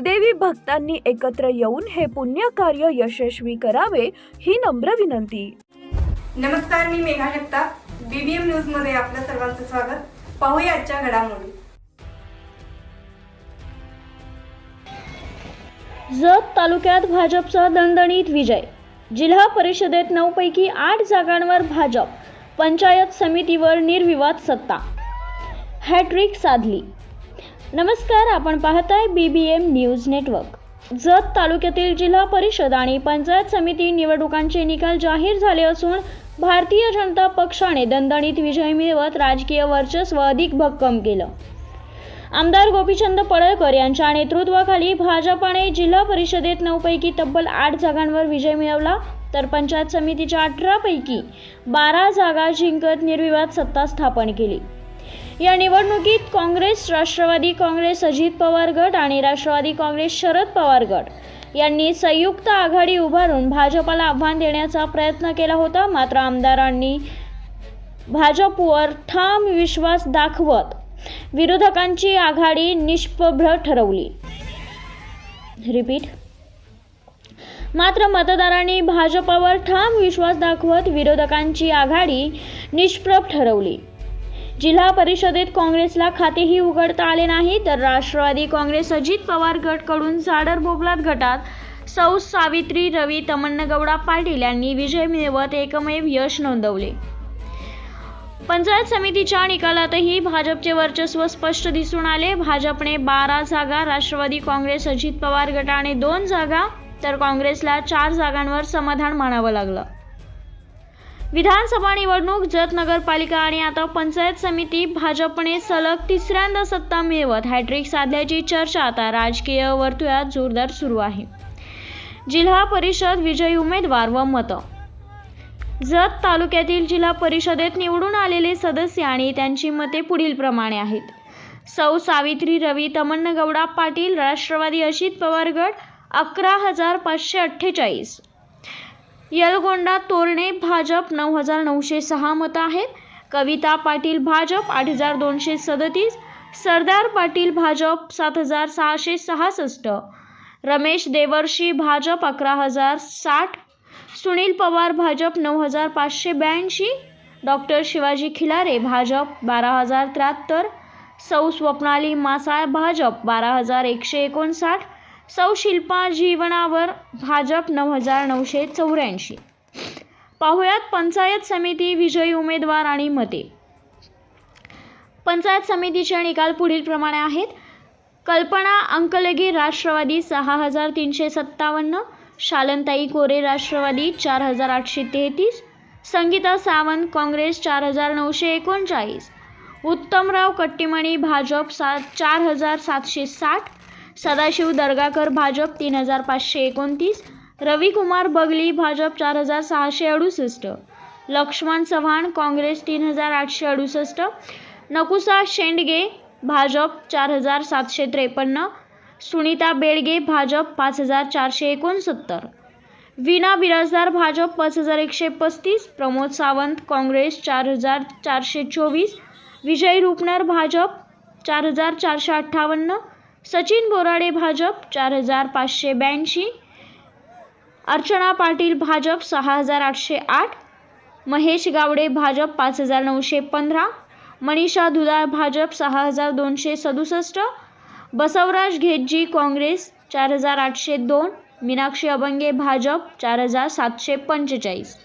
देवी भक्तांनी एकत्र येऊन हे पुण्य कार्य यशस्वी करावे ही नम्र विनंती. नमस्कार मी मेघा जगताप बीबीएम न्यूजमध्ये आपलं सर्वांचं स्वागत. पाहूया आजच्या घडामोडी. जत तालुक्यात भाजपचा दणदणीत विजय. जिल्हा परिषदेत नऊपैकी आठ जागांवर भाजप. पंचायत समितीवर निर्विवाद सत्ता. हॅट्रिक साधली. नमस्कार आपण पाहताय B B M news network Jath तालुक्यातील जिल्हा परिषद आणि पंचायत समिती निवडणुकांचे निकाल जाहीर झाले असून भारतीय जनता पक्षाने दणदणीत विजय मिळवत राजकीय वर्चस्व अधिक भक्कम केलं. आमदार गोपीचंद पडळकर यांच्या नेतृत्वाखाली भाजपाने जिल्हा परिषदेत नऊपैकी तब्बल आठ जागांवर विजय मिळवला तर पंचायत समितीच्या अठरापैकी बारा जागा जिंकत निर्विवाद सत्ता स्थापन केली. या निवडणुकीत काँग्रेस राष्ट्रवादी काँग्रेस अजित पवार गट आणि राष्ट्रवादी काँग्रेस शरद पवार गट. यांनी संयुक्त आघाडी उभारून भाजपाला आव्हान देण्याचा प्रयत्न केला होता मात्र आमदारांनी भाजपवर ठाम विश्वास दाखवत विरोधकांची आघाडी निष्प्रभ ठरवली. रिपीट. मात्र मतदारांनी भाजपावर ठाम विश्वास दाखवत विरोधकांची आघाडी निष्प्रभ ठरवली. जिल्हा परिषदेत काँग्रेसला खातेही उघडता आले नाही तर राष्ट्रवादी काँग्रेस अजित पवार गटकडून साडर बोबलात गटात सौ सावित्री रवी तमन्नगौडा पाटील यांनी विजय मिळवत एकमेव यश नोंदवले. पंचायत समितीच्या निकालातही भाजपचे वर्चस्व स्पष्ट दिसून आले. भाजपने बारा जागा राष्ट्रवादी काँग्रेस अजित पवार गटाने दोन जागा तर काँग्रेसला चार जागांवर समाधान मानावं लागलं. विधानसभा निवडणूक जत नगरपालिका आणि आता पंचायत समिती भाजपने सलग तिसऱ्यांदा सत्ता मिळवत हॅट्रिक साधल्याची चर्चा आता राजकीय वर्तुळात जोरदार सुरू आहे. जिल्हा परिषद विजयी उमेदवार व मतं. जत तालुक्यातील जिल्हा परिषदेत निवडून आलेले सदस्य आणि त्यांची मते पुढीलप्रमाणे आहेत. सौ सावित्री रवी तमन्नगौडा पाटील राष्ट्रवादी अजित पवार गट अकरा हजार पाचशे अठ्ठेचाळीस. यलगोंडा तोरणे भाजप नऊ हजार नऊशे सहा मतं आहेत. कविता पाटील भाजप आठ हजार दोनशे सदतीस. सरदार पाटील भाजप सात हजार सहाशे सहासष्ट. रमेश देवर्षी भाजप अकरा हजार साठ. सुनील पवार भाजप नऊ हजार पाचशे ब्याऐंशी. डॉक्टर शिवाजी खिलारे भाजप बारा हजार त्र्याहत्तर. सौ स्वप्नाली मासाळ भाजप बारा हजार एकशे एकोणसाठ. सौ शिल्पा जीवनावर भाजप नऊ हजार नऊशे चौऱ्याऐंशी. पाहुयात पंचायत समिती विजयी उमेदवार आणि मते. पंचायत समितीचे निकाल पुढीलप्रमाणे आहेत. कल्पना अंकलगी राष्ट्रवादी सहा हजार तीनशे सत्तावन्न शालनताई कोरे राष्ट्रवादी चार हजार आठशे तेहतीस संगीता सावंत काँग्रेस चार हजार नऊशे एकोणचाळीस उत्तमराव कट्टीमणी भाजप सात चार हजार सातशे साठ सदाशिव दर्गाकर भाजप तीन हजार पाचशे एकोणतीस रविकुमार बगली भाजप चार हजार सहाशे अडुसष्ट लक्ष्मण चव्हाण काँग्रेस तीन हजार आठशे अडुसष्ट नकुसा शेंडगे भाजप चार हजार सातशे त्रेपन्न सुनीता बेळगे भाजप पाच हजार चारशे एकोणसत्तर विना बिराजदार भाजप पाच हजार एकशे पस्तीस प्रमोद सावंत काँग्रेस चार हजार चारशे चोवीस विजय रुपनर भाजप चार हजार चारशे अठ्ठावन्न सचिन बोराडे भाजप चार हजार पाचशे ब्याऐंशी. अर्चना पाटील भाजप सहा हजार आठशे आठ. महेश गावडे भाजप पाच हजार नऊशे पंधरा. मनीषा दुधाळ भाजप सहा हजार दोनशे सदुसष्ट. बसवराज घेतजी काँग्रेस चार हजार आठशे दोन. मीनाक्षी अभंगे भाजप चार हजार सातशे पंचेचाळीस.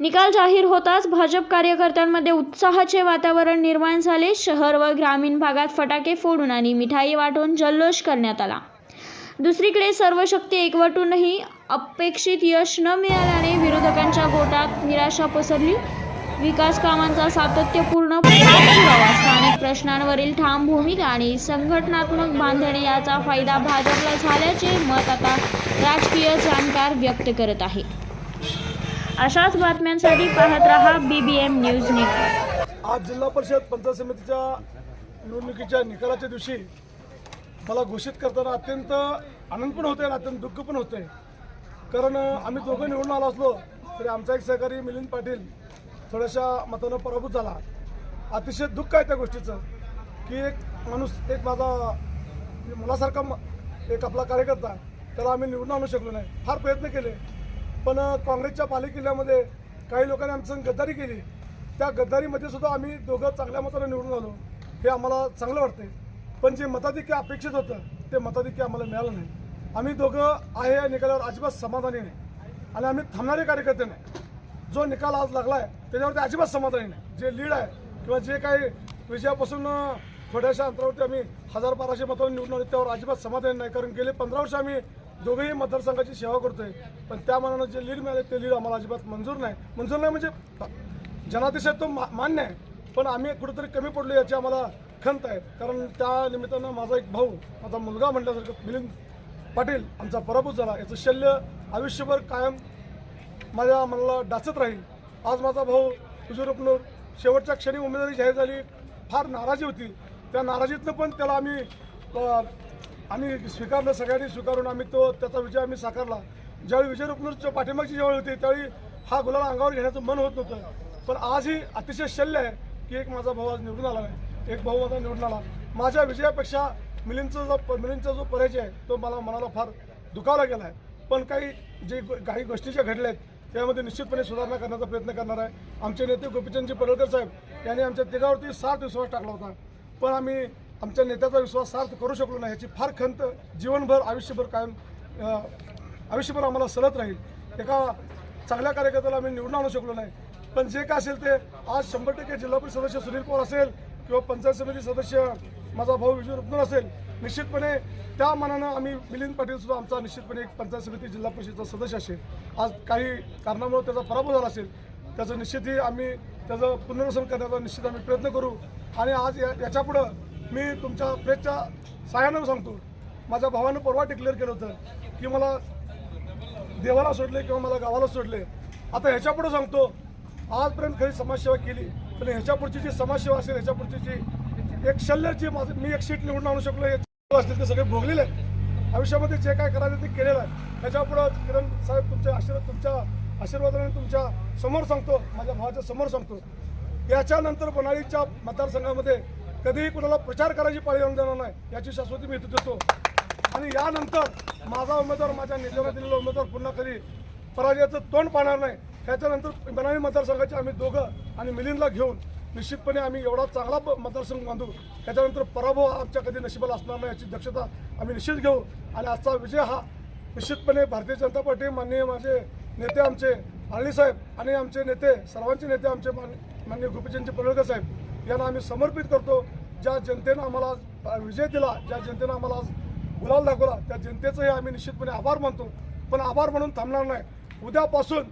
निकाल जाहीर होताच भाजप कार्यकर्त्यांमध्ये उत्साहाचे वातावरण निर्माण झाले. शहर व ग्रामीण भागात फटाके फोडून आणि मिठाई वाटून जल्लोष करण्यात आला. दुसरीकडे सर्व शक्ती एकवटूनही अपेक्षित यश न मिळाल्याने विरोधकांच्या गोटात निराशा पसरली. विकास कामांचा सातत्यपूर्ण स्थानिक प्रश्नांवरील ठाम भूमिका आणि संघटनात्मक बांधणी याचा फायदा भाजपला झाल्याचे मत आता राजकीय जाणकार व्यक्त करत आहे. अशाच बातम्यांसाठी पाहत रहा बीबीएम न्यूज नेटवर्क आज जिल्हा परिषद पंचायत समितीच्या निवडणुकीच्या निकालाच्या दिवशी मला घोषित करताना अत्यंत आनंद पण होते आणि अत्यंत दुःख पण होते कारण आम्ही दोघं निवडून आलो असलो तरी आमचा एक सहकारी मिलिंद पाटील थोड्याशा मतानं पराभूत झाला. अतिशय दुःख आहे त्या गोष्टीचं की एक माणूस एक माझा मुलासारखा एक आपला कार्यकर्ता त्याला आम्ही निवडून आणू शकलो नाही. फार प्रयत्न केले. पण काँग्रेसच्या पालिकिल्ल्यामध्ये काही लोकांनी आमचं गद्दारी केली त्या गद्दारीमध्ये सुद्धा आम्ही दोघं चांगल्या मताने निवडून आलो. हे आम्हाला चांगलं वाटते पण जे मताधिक्य अपेक्षित होतं ते मताधिक्य आम्हाला मिळालं नाही. आम्ही दोघं आहे या निकालावर अजिबात समाधानी नाही. आणि आम्ही थांबणारे कार्यकर्ते नाही. जो निकाल आज लागला आहे त्याच्यावरती अजिबात समाधानी नाही. जे लीड आहे किंवा जे काही विजयापासून थोड्याशा अंतरावरती आम्ही हजार बाराशे मतांनी निवडून आलो त्यावर अजिबात समाधानी नाही. कारण गेले पंधरा वर्ष आम्ही दोघेही मतदारसंघाची सेवा करतोय. पण त्या मनानं जे लीड मिळाले ते लीड आम्हाला अजिबात मंजूर नाही. मंजूर नाही म्हणजे जनादेशात तो मा मान्य आहे. पण आम्ही कुठेतरी कमी पडलो याची आम्हाला खंत आहे. कारण त्या निमित्तानं माझा एक भाऊ माझा मुलगा म्हटल्यासारखं मिलिंद पाटील आमचा पराभूत झाला. याचं शल्य आयुष्यभर कायम माझ्या मनाला डाचत राहील. आज माझा भाऊ हुजूरपनूर शेवटच्या क्षणी उमेदवारी जाहीर झाली फार नाराजी होती. त्या नाराजीतनं पण त्याला आम्ही आम्ही स्वीकारलं सगळ्यांनी स्वीकारून आम्ही तो त्याचा विजय आम्ही साकारला. ज्यावेळी विजय रुपनूरच्या पाठिंबाची ज्यावेळी होती त्यावेळी हा गुलाल अंगावर घेण्याचं मन होत नव्हतं. पण आजही अतिशय शल्य आहे की एक माझा भाऊ आज निवडून आला आहे एक भाऊ माझा निवडून आला. माझ्या विजयापेक्षा मिलिंदचा जो मिलिंदचा जो परिचय आहे तो मला मनाला फार दुखावला गेला आहे. पण काही जे काही गोष्टी ज्या घडल्या आहेत त्यामध्ये निश्चितपणे सुधारणा करण्याचा प्रयत्न करणार आहे. आमचे नेते गोपीचंदजी पडळकर साहेब यांनी आमच्या तिघावरती सात विश्वास टाकला होता. पण आम्ही आमच्या नेत्याचा विश्वास सार्थ करू शकलो नाही याची फार खंत जीवनभर आयुष्यभर कायम आयुष्यभर आम्हाला सलत राहील. एका चांगल्या कार्यकर्त्याला आम्ही निवडून आणू शकलो नाही. पण जे काय असेल ते आज शंभर टक्के जिल्हा परिषद सदस्य सुनील पवार असेल किंवा पंचायत समिती सदस्य माझा भाऊ विजय रुपनर असेल निश्चितपणे त्या मनानं आम्ही मिलिंद पाटील सुद्धा आमचा निश्चितपणे एक पंचायत समिती जिल्हा परिषदचा सदस्य असेल. आज काही कारणामुळे त्याचा पराभव झाला असेल त्याचं निश्चितही आम्ही त्याचं पुनर्वसन करण्याचा निश्चित आम्ही प्रयत्न करू. आणि आज या याच्यापुढं मी तुमच्या प्रेसच्या सहाय्यानं सांगतो. माझ्या भावानं परवा डिक्लेअर केलं होतं की मला देवाला सोडले किंवा मला गावाला सोडले. आता ह्याच्यापुढे सांगतो आजपर्यंत खरी समाजसेवा केली पण ह्याच्या पुढची जी समाजसेवा असेल ह्याच्यापुढची जी एक शल्य जी माझं मी एक सीट निवडून आणू शकलो हे असतील ते सगळे भोगलेले आहेत. आयुष्यामध्ये जे काय करायचं ते केलेलं आहे. ह्याच्यापुढं किरण साहेब तुमच्या आशीर्वाद तुमच्या आशीर्वादाने तुमच्यासमोर सांगतो माझ्या भावाच्या समोर सांगतो. याच्यानंतर बनाळीच्या मतदारसंघामध्ये कधीही कुणाला प्रचार करायची पाळी येऊन देणार नाही याची शाश्वती मी देतो. आणि यानंतर माझा उमेदवार माझ्या नेत्याला दिलेला उमेदवार पुन्हा कधी पराजयाचं तोंड पाहणार नाही. त्याच्यानंतर बनावी मतदारसंघाचे आम्ही दोघं आणि मिलिंदला घेऊन निश्चितपणे आम्ही एवढा चांगला प- मतदारसंघ बांधू. त्याच्यानंतर पराभव आमच्या कधी नशिबाला असणार नाही याची दक्षता आम्ही निश्चित घेऊ. आणि आजचा विजय हा निश्चितपणे भारतीय जनता पार्टी माननीय माझे नेते आमचे आळणी साहेब आणि आमचे नेते सर्वांचे नेते आमचे मान माननीय गोपीचंद पडळकर साहेब. यांना आम्ही समर्पित करतो. ज्या जनतेनं आम्हाला विजय दिला ज्या जनतेनं आम्हाला आज गुलाल दाखवला त्या जनतेचंही आम्ही निश्चितपणे आभार मानतो. पण आभार म्हणून थांबणार नाही. उद्यापासून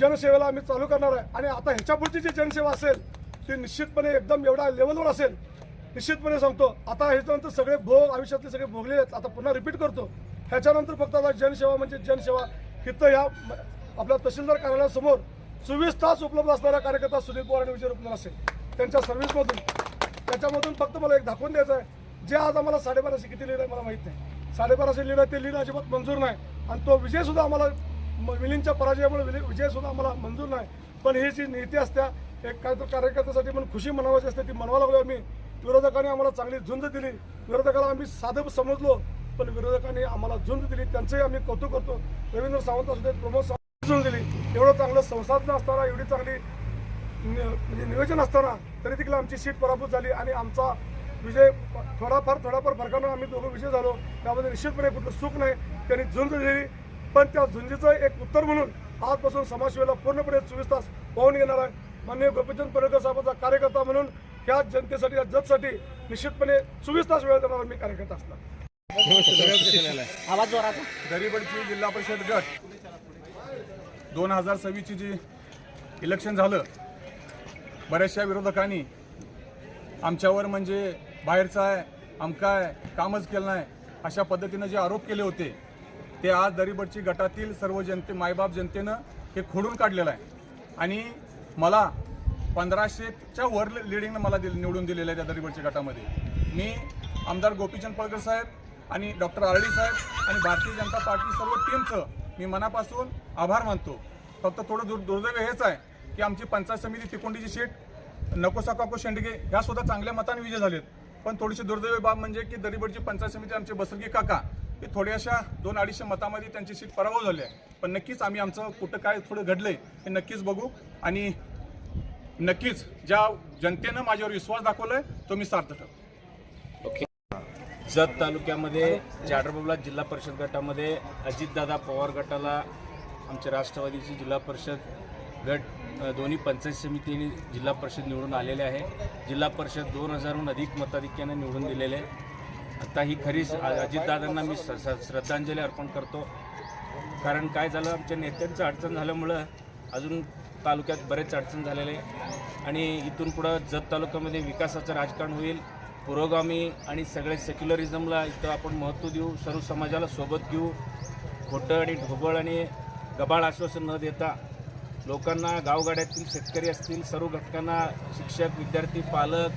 जनसेवेला आम्ही चालू करणार आहे. आणि आता ह्याच्यापुढची जी जनसेवा असेल ती निश्चितपणे एकदम एवढ्या लेवलवर असेल. निश्चितपणे सांगतो आता ह्याच्यानंतर सगळे भोग आयुष्यातले सगळे भोगले आहेत. आता पुन्हा रिपीट करतो. ह्याच्यानंतर फक्त आता जनसेवा म्हणजे जनसेवा. हिथं ह्या आपल्या तहसीलदार कार्यालयासमोर चोवीस तास उपलब्ध असणारा कार्यकर्ता सुनील पवार आणि विजय रुपनर असेल. त्यांच्या सर्व्हिसमधून. त्याच्यामधून फक्त मला एक दाखवून द्यायचं आहे. जे आज आम्हाला साडेबाराशे किती लिहिलं आहे मला माहीत नाही. साडेबाराशे लिहिलं आहे ते लिहिलं अजिबात मंजूर नाही. आणि तो विजयसुद्धा आम्हाला म- मिलिंदच्या पराजयामुळे विजय- विजयसुद्धा आम्हाला मंजूर नाही. पण ही जी नीती असत्या एक काय तर कार्यकर्त्यासाठी पण खुशी मनवायची असते ती मनवा लागलो आम्ही. विरोधकांनी आम्हाला चांगली झुंज दिली. विरोधकाला आम्ही साधं समजलो पण विरोधकांनी आम्हाला झुंज दिली. त्यांचंही आम्ही कौतुक करतो. रवींद्र सावंत असू देत प्रमोद सावंत झुंज दिली. एवढं चांगलं संसाधनं असताना एवढी चांगली म्हणजे नियोजन असताना तरी देखील आमची सीट पराभूत झाली आणि आमचा विजय थोडाफार थोडाफार फरकानं आम्ही दोघं विजय झालो. त्यामध्ये निश्चितपणे कुठलं सुख नाही. त्यांनी झुंज दिली. पण त्या झुंजीचं एक उत्तर म्हणून आजपासून समाजसेवेला पूर्णपणे चोवीस तास पाहून घेणार आहे. माननीय गोपीचंद पडळकर साहेबांचा कार्यकर्ता म्हणून ह्या जनतेसाठी या जजसाठी निश्चितपणे चोवीस तास वेळ देणारा मी कार्यकर्ता असणार. दरीबडची जिल्हा परिषद गट दोन हजार सव्वीसची जी इलेक्शन झालं बऱ्याचशा विरोधकांनी आमच्यावर म्हणजे बाहेरचा आहे आमकाय कामच केलं नाही अशा पद्धतीनं जे आरोप केले होते ते आज दरीबडची गटातील सर्व जनते मायबाप जनतेनं हे खोडून काढलेलं आहे. आणि मला पंधराशेच्या वर लिडिंगनं मला दिल निवडून दिलेलं आहे त्या दरीबडच्या गटामध्ये. मी आमदार गोपीचंद पळकर साहेब आणि डॉक्टर आरडी साहेब आणि भारतीय जनता पार्टी सर्व टीमचं मी मनापासून आभार मानतो. फक्त थोडं दुर दुर्दैव हेच आहे. की आमची पंचायत समिती तिकोंडीची सीट नकोसा काको शेंडगे ह्या सुद्धा चांगल्या मताने विजय झालेत. पण थोडीशी दुर्दैवी बाब म्हणजे की दरीबडची पंचायत समिती आमचे बसरगी काका हे थोड्याशा दोन अडीचशे मतामध्ये त्यांची सीट पराभव झाली आहे. पण नक्कीच आम्ही आमचं कुठं काय थोडं घडलंय हे नक्कीच बघू आणि नक्कीच ज्या जनतेनं माझ्यावर विश्वास दाखवलाय तो मी सार्थ ठरतो जत तालुक्यामध्ये जाडरबाबला जिल्हा परिषद गटामध्ये अजितदादा पवार गटाला आमच्या राष्ट्रवादीची जिल्हा परिषद गट दोन्ही पंचायत समितीने जिल्हा परिषद निवडून आलेले आहे. जिल्हा परिषद दोन हजारहून अधिक मताधिक्याने निवडून दिलेले आहे. आता ही खरी अजितदादांना मी श्रद्धांजली अर्पण करतो. कारण काय झालं आमच्या नेत्यांचं अडचण झाल्यामुळं अजून तालुक्यात बरेच अडचण झालेले आणि इथून पुढं जत तालुक्यामध्ये विकासाचं राजकारण होईल. पुरोगामी आणि सगळे सेक्युलरिझमला इथं आपण महत्त्व देऊ सर्व समाजाला सोबत घेऊ. खोटं आणि ढोबळ आणि गबाळ आश्वासन न देता लोकांना गावगाड्यातील शेतकरी असतील सर्व घटकांना शिक्षक विद्यार्थी पालक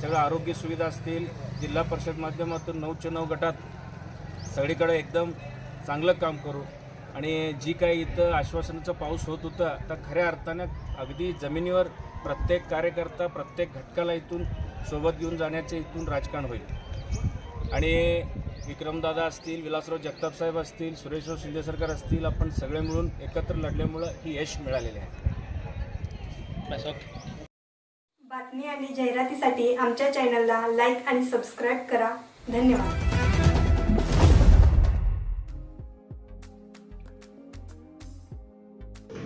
सगळं आरोग्य सुविधा असतील. जिल्हा परिषद माध्यमातून नऊच्या नऊ गटात सगळीकडे एकदम चांगलं काम करू. आणि जी काही इथं आश्वासनाचा पाऊस होत होता तर खऱ्या अर्थानं अगदी जमिनीवर प्रत्येक कार्यकर्ता प्रत्येक घटकाला इथून सोबत घेऊन जाण्याचे इथून राजकारण होईल. आणि विक्रमदादा असतील विलासराव जगताप साहेब असतील सुरेशराव शिंदे सरकार असतील आपण सगळे मिळून एकत्र लढल्यामुळं ही यश मिळालेले आहे. बातमी आणि जाहिरातीसाठी आमच्या चॅनलला लाईक आणि सबस्क्राईब करा. धन्यवाद.